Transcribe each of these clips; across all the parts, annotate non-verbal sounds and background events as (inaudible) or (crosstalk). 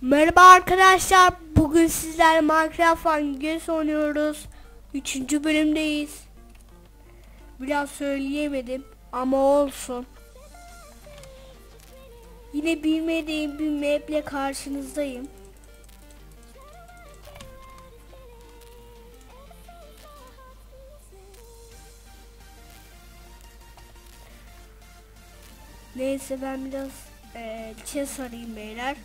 Merhaba arkadaşlar. Bugün sizlerle Minecraft Hangisi oynuyoruz. Üçüncü bölümdeyiz. Biraz söyleyemedim ama olsun. Yine bilmediğim bir maple karşınızdayım. Neyse ben biraz eee chess arayayım beyler.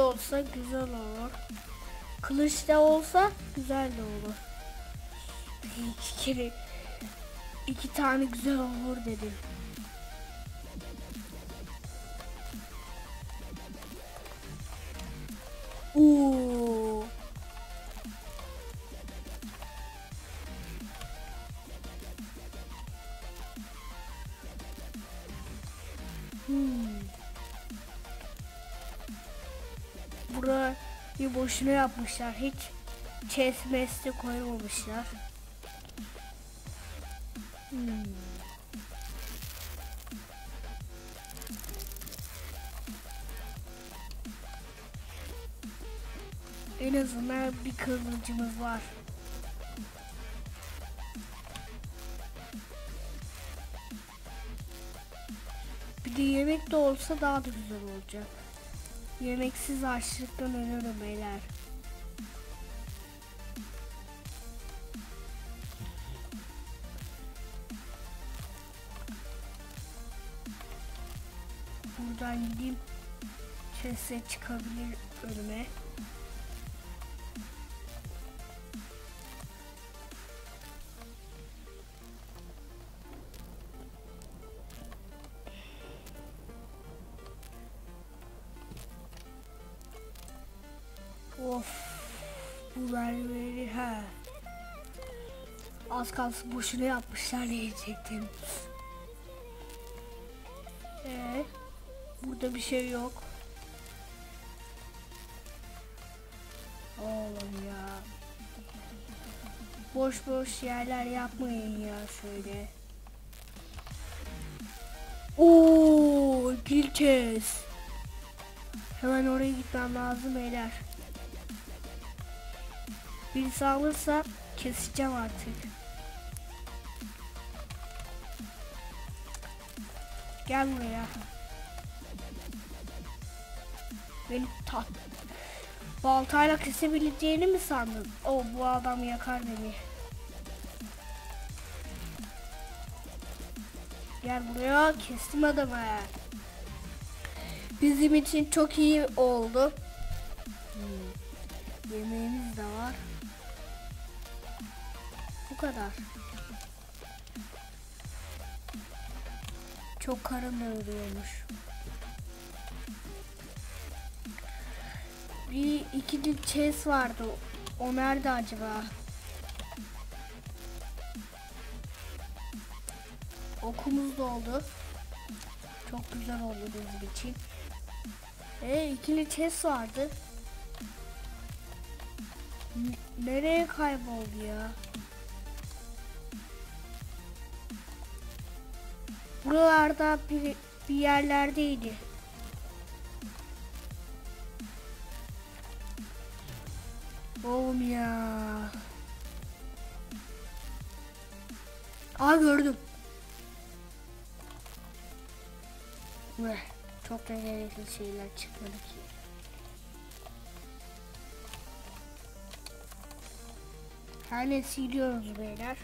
Olsa güzel olur. Kılıç da olsa güzel de olur. İki kere iki tane güzel olur dedim. Oo. Hmm. Burayı boşuna yapmışlar. Hiç meste koymamışlar. Hmm. En azından bir kılıcımız var. Bir de yemek de olsa daha da güzel olacak. Yemeksiz açlıktan ölürüm beyler. Buradan gideyim. Chest'e çıkabilir önüme. Of. Bu mermileri ha. Az kalsın boşuna yapmışlar diyecektim. Ee, burada bir şey yok. Oğlum ya. Boş boş yerler yapmayın ya şöyle. Oo, Gilches. Hemen oraya gitmem lazım beyler. Birisi alırsa keseceğim artık. Gel buraya. Beni tat. Baltayla kesebileceğini mi sandın? O bu adam yakar beni. Gel buraya kestim adamı. Bizim için çok iyi oldu. Hmm. Yemeğimiz de var. Bu kadar. Çok karın doyuruyormuş. Bir ikili chest vardı. O nerede acaba? Okumuz doldu. Çok güzel oldu bizim için. E ikili chest vardı. N- nereye kayboldu ya? Buralarda bir, bir yerlerdeydi. Oğlum ya. Aa gördüm. Ve çok da gerekli şeyler çıkmadı ki. Her neyse gidiyoruz beyler.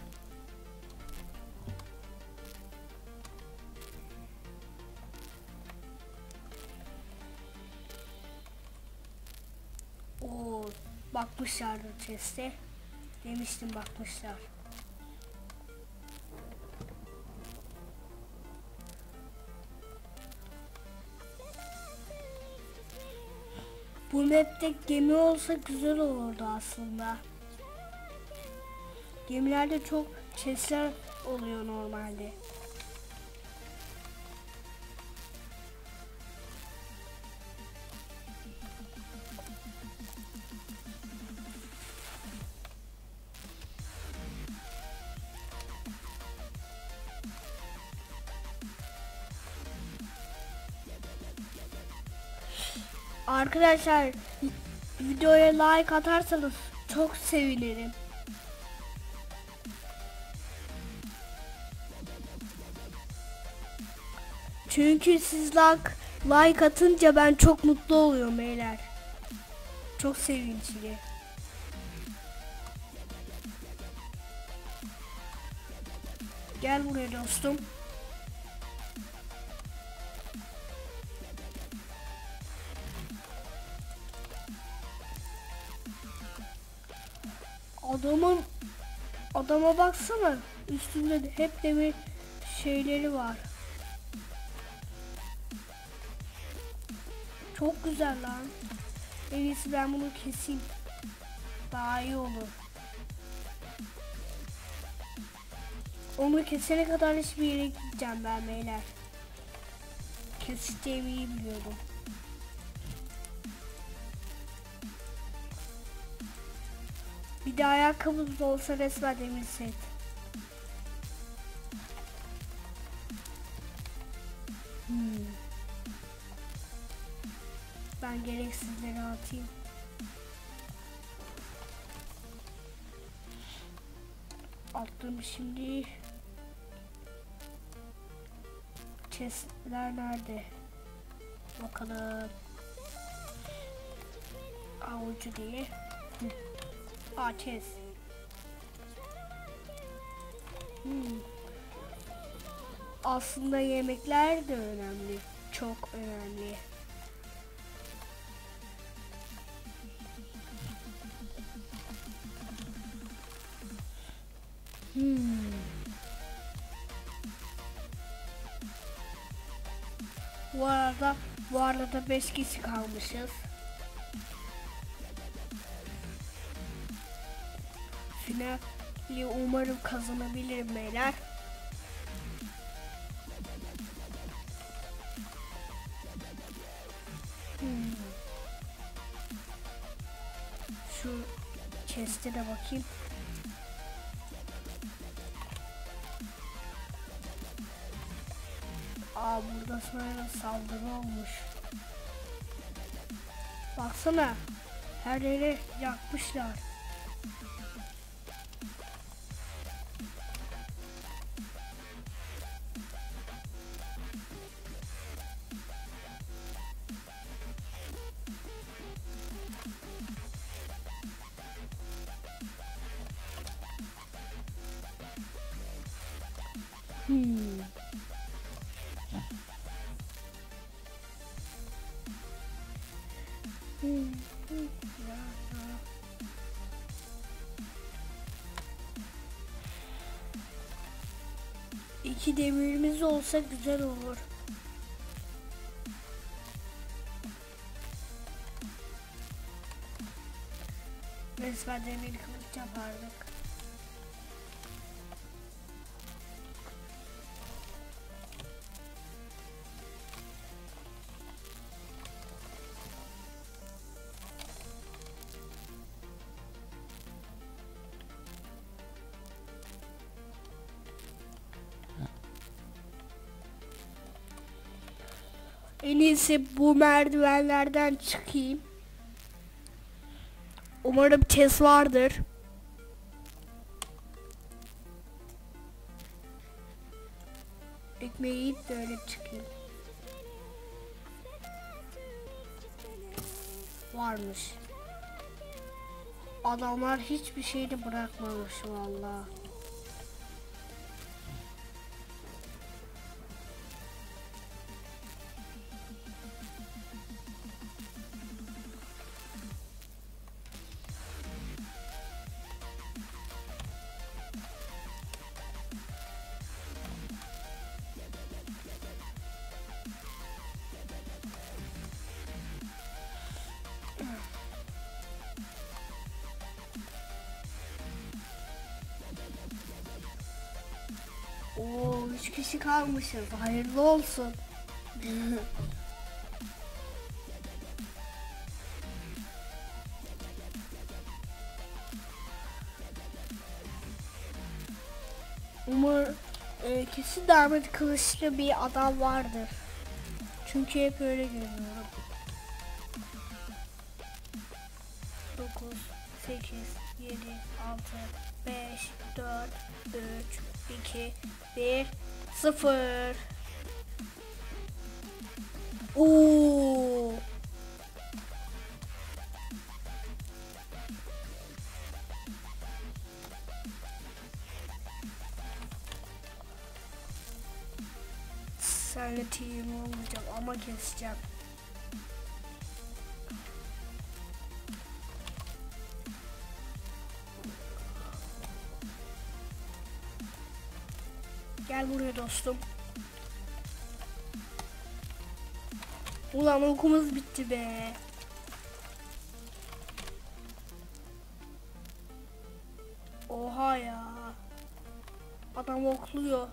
Bakmışlardı chest'e. Demiştim bakmışlar. Bu map'te gemi olsa güzel olurdu aslında. Gemilerde çok chest'ler oluyor normalde. Arkadaşlar videoya like atarsanız çok sevinirim. Çünkü siz like, like atınca ben çok mutlu oluyorum beyler. Çok sevinçli. Gel buraya dostum. Adamın adama baksana üstünde de hep demir şeyleri var. Çok güzel lan. En iyisi ben bunu keseyim. Daha iyi olur. Onu kesene kadar hiçbir yere gideceğim ben beyler. Keseceğimi iyi biliyordum. Bir de ayakkabımız olsa resmen demir set. Hmm. Ben gereksizleri atayım. Attım şimdi. Chestler nerede? Bakalım. Avucu diye. Hı. Chest. Hmm. Aslında yemekler de önemli. Çok önemli. Hmm. Bu arada bu arada 5 kişi kalmışız. Finali umarım kazanabilirim beyler. Hmm. Şu chest'e de bakayım. Aa burada sonra saldırı olmuş. Baksana. Her yeri yakmışlar. İki demirimiz olsa güzel olur. Resmen demir kılıç yapardık. En iyisi bu merdivenlerden çıkayım. Umarım chest vardır. Ekmeği yiyip de öyle çıkayım. Varmış. Adamlar hiçbir şey de bırakmamış vallahi. fişik almışız. Hayırlı olsun. (laughs) Umar e, kesin darbe kılıçlı bir adam vardır. Çünkü hep öyle görüyorum. 9, 8, 7, 6, 5, 4, 3, 2, 1 0. Oo. Senle team olmayacağım ama keseceğim. Gel buraya dostum. Ulan okumuz bitti be. Oha ya. Adam okluyor.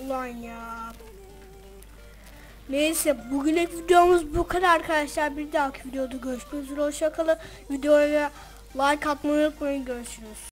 Ulan ya. Neyse bugünkü videomuz bu kadar arkadaşlar. Bir dahaki videoda görüşmek üzere. Hoşçakalın. Videoya like atmayı unutmayın. Görüşürüz.